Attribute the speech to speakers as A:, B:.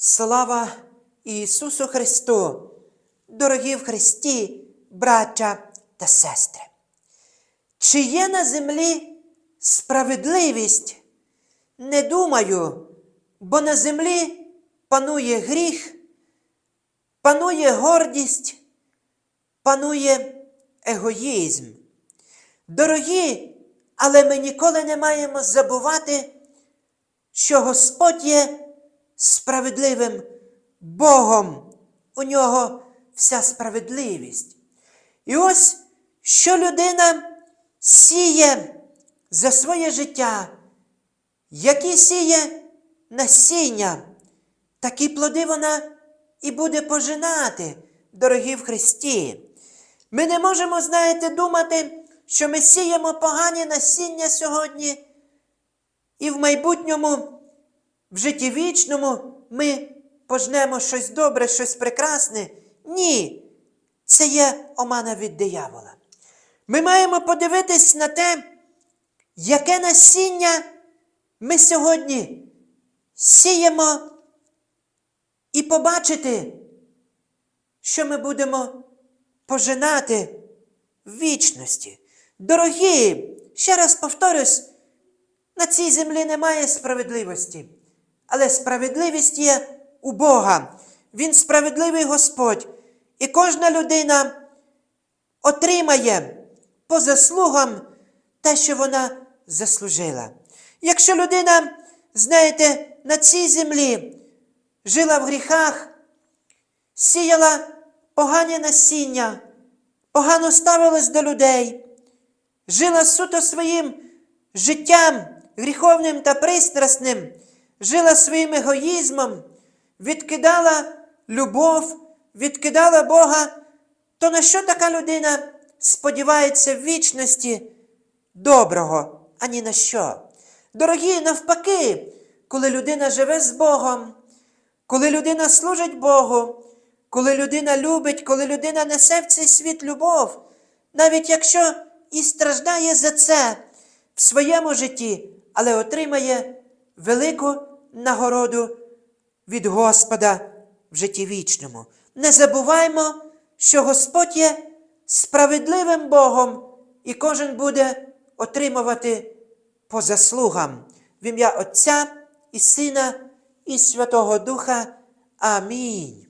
A: Слава Ісусу Христу, дорогі в Христі, браття та сестри. Чи є на землі справедливість? Не думаю, бо на землі панує гріх, панує гордість, панує егоїзм. Дорогі, але ми ніколи не маємо забувати, що Господь є справедливим Богом. У нього вся справедливість. І ось що людина сіє за своє життя, які сіє насіння, такі плоди вона і буде пожинати, дорогі в Христі. Ми не можемо, знаєте, думати, що ми сіємо погані насіння сьогодні, і в майбутньому, в житті вічному, ми пожнемо щось добре, щось прекрасне. Ні, це є омана від диявола. Ми маємо подивитись на те, яке насіння ми сьогодні сіємо, і побачити, що ми будемо пожинати в вічності. Дорогі, ще раз повторюсь, на цій землі немає справедливості, але справедливість є у Бога. Він справедливий Господь. І кожна людина отримає по заслугам те, що вона заслужила. Якщо людина, знаєте, на цій землі жила в гріхах, сіяла погані насіння, погано ставилась до людей, жила суто своїм життям гріховним та пристрасним, жила своїм егоїзмом, відкидала любов, відкидала Бога, то на що така людина сподівається в вічності доброго, ані на що? Дорогі, навпаки, коли людина живе з Богом, коли людина служить Богу, коли людина любить, коли людина несе в цей світ любов, навіть якщо і страждає за це в своєму житті, але отримає велику нагороду від Господа в житті вічному. Не забуваймо, що Господь є справедливим Богом, і кожен буде отримувати по заслугам в ім'я Отця і Сина і Святого Духа. Амінь.